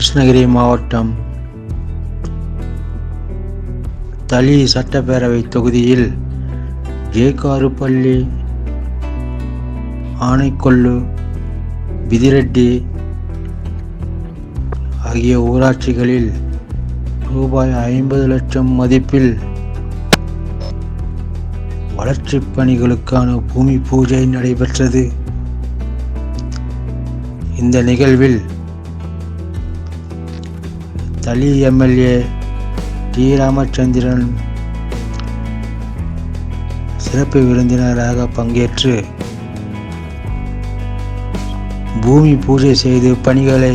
கிருஷ்ணகிரி மாவட்டம் தளி சட்டப்பேரவை தொகுதியில் ஜேகாருப்பள்ளி ஆனைக்கொல்லு பிதிரெட்டி ஆகிய ஊராட்சிகளில் ரூபாய் ஐம்பது லட்சம் மதிப்பில் வளர்ச்சிப் பணிகளுக்கான பூமி பூஜை நடைபெற்றது. இந்த நிகழ்வில் தளி எம்எல்ஏ டி. ராமச்சந்திரன் சிறப்பு விருந்தினராக பங்கேற்று பூமி பூஜை செய்து பணிகளை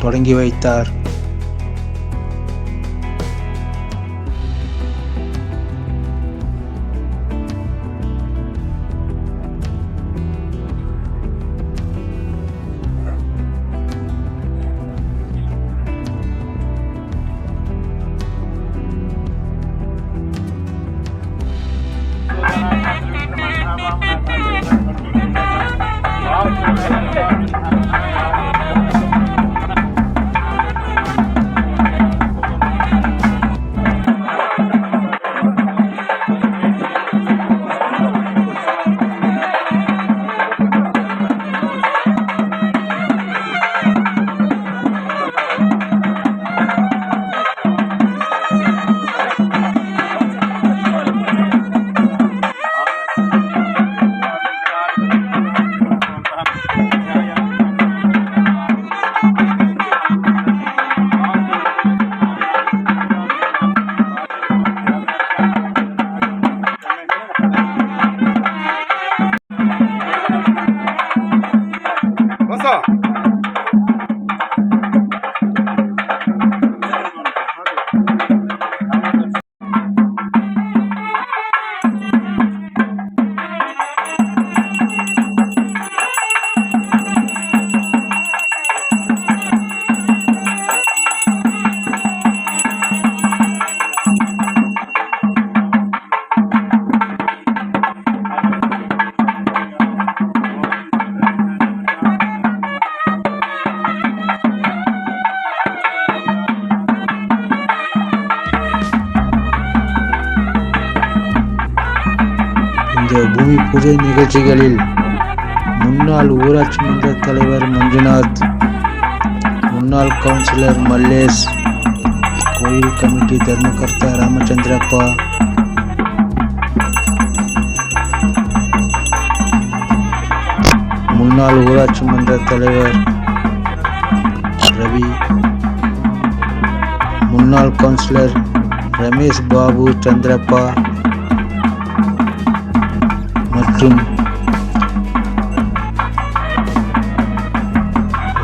தொடங்கி வைத்தார். பூமி பூஜை நிகழ்ச்சிகளில் முன்னாள் ஊராட்சி மன்ற தலைவர் மஞ்சுநாத் முன்னாள் கவுன்சிலர் மல்லேஷ் கோயில் கமிட்டி தர்மகர்த்தா ராமச்சந்திரப்பா முன்னாள் ஊராட்சி மன்ற தலைவர் ரவி முன்னாள் கவுன்சிலர் ரமேஷ் பாபு சந்திரப்பா மற்றும்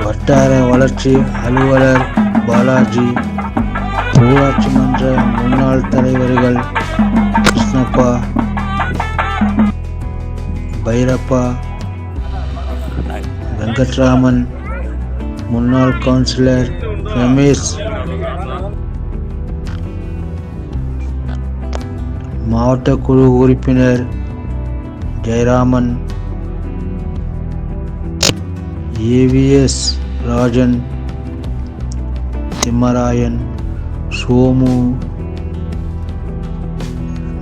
வட்டார வளர்ச்சி அலுவலர் பாலாஜி ஊராட்சி மன்ற முன்னாள் தலைவர்கள் கிருஷ்ணப்பா பைரப்பா வெங்கட்ராமன் முன்னாள் கவுன்சிலர் ரமேஷ் மாவட்ட குழு உறுப்பினர் ஜெயராமன் ஏவிஎஸ் ராஜன் திம்மராயன் சோமு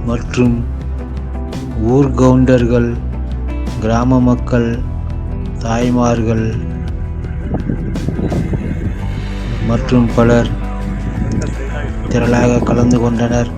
மற்றும் ஊர் கவுண்டர்கள் கிராம மக்கள் தாய்மார்கள் மற்றும் பலர் திரளாக கலந்து கொண்டனர்.